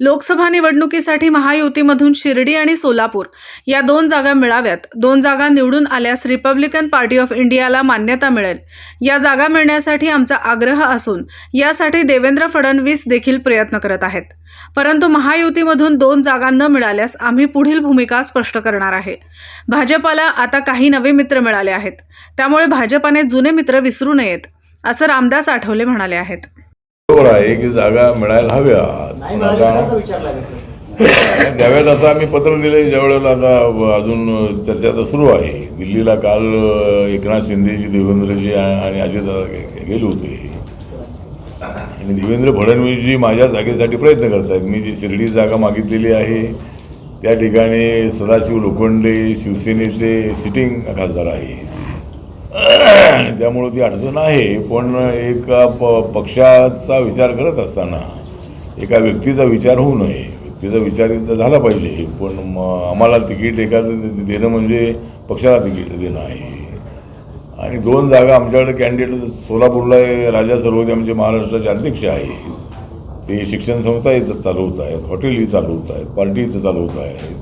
लोकसभा निवडणुकीसाठी महायुतीमधून शिर्डी आणि सोलापूर या दोन जागा मिळाव्यात. दोन जागा निवडून आल्यास रिपब्लिकन पार्टी ऑफ इंडियाला मान्यता मिळेल. या जागा मिळण्यासाठी आमचा आग्रह असून यासाठी देवेंद्र फडणवीस देखील प्रयत्न करत आहेत. परंतु महायुतीमधून दोन जागा न मिळाल्यास आम्ही पुढील भूमिका स्पष्ट करणार आहे. भाजपाला आता काही नवे मित्र मिळाले आहेत. त्यामुळे भाजपाने जुने मित्र विसरू नयेत असं रामदास आठवले म्हणाले आहेत. बरोबर आहे की जागा मिळायला हव्या द्याव्यात असं आम्ही पत्र दिले ज्यावेळेला आता अजून चर्चा तर सुरू आहे. दिल्लीला काल एकनाथ शिंदेजी देवेंद्रजी आणि अजितदादा गे- गेले होते. आणि देवेंद्र फडणवीसजी माझ्या जागेसाठी प्रयत्न करत आहेत मी जी शिर्डी जागा मागितलेली आहे त्या ठिकाणी सदाशिव लोखंडे शिवसेनेचे सिटिंग खासदार आहे आणि त्यामुळं ती अडचण आहे. पण एका प पक्षाचा विचार करत असताना एका व्यक्तीचा विचार होऊ नये. व्यक्तीचा विचार झाला पाहिजे. पण मग आम्हाला तिकीट एखादं देणं म्हणजे पक्षाला तिकीट देणं आहे. आणि दोन जागा आमच्याकडे कॅन्डिडेट सोलापूरला हे राजा सरोदे आमचे महाराष्ट्राचे अध्यक्ष आहेत. ते शिक्षण संस्था इथं चालवत आहेत हॉटेलही चालवत आहेत पार्टी इथं चालवत आहेत.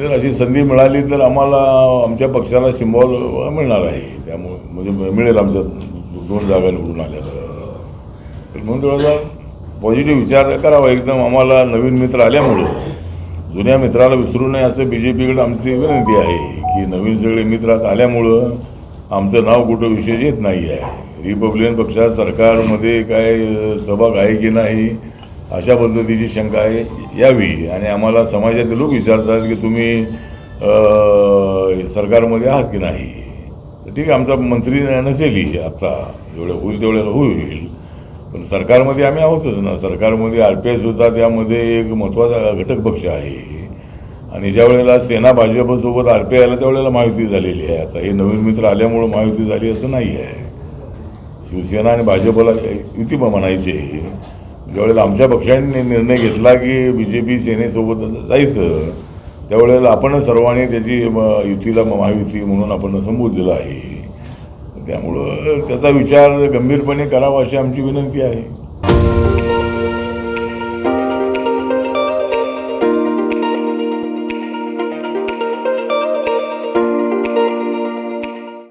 जर अशी संधी मिळाली तर आम्हाला आमच्या पक्षाला सिम्बॉल मिळणार आहे. त्यामुळे म्हणजे मिळेल आमच्या दोन जागा निवडून आल्या तर. म्हणून थोडासा पॉझिटिव्ह विचार करावा. एकदम आम्हाला नवीन मित्र आल्यामुळं. जुन्या मित्राला विसरू नये असं बी जे पीकडे आमची विनंती आहे की नवीन सगळे मित्र आता आल्यामुळं आमचं नाव कुठं विशेष येत नाही आहे रिपब्लिकन पक्षात सरकारमध्ये काय सहभाग आहे की नाही? अशा पद्धतीची शंका आहे यावी. आणि आम्हाला समाजातील लोक विचारतात की तुम्ही सरकारमध्ये आहात की नाही? ठीक आहे आमचा मंत्री नसेलही आत्ता जेवढं होईल तेवढ्याला होईल. पण सरकारमध्ये आम्ही आहोतच ना. सरकारमध्ये आर पी एस होता त्यामध्ये एक महत्त्वाचा घटक पक्ष आहे. आणि ज्या वेळेला सेना भाजपसोबत आर पी आयला त्यावेळेला माहिती झालेली आहे. आता हे नवीन मित्र आल्यामुळं माहिती झाली असं नाही आहे. शिवसेना आणि भाजपला युती म्हणायचे ज्यावेळेला आमच्या पक्षाने निर्णय घेतला की बी जे पी सेनेसोबत जायचं त्यावेळेला आपण सर्वांनी त्याची म, युतीला महायुती म्हणून आपण संबोधलेलं आहे. त्यामुळं त्याचा विचार गंभीरपणे करावा अशी आमची विनंती आहे.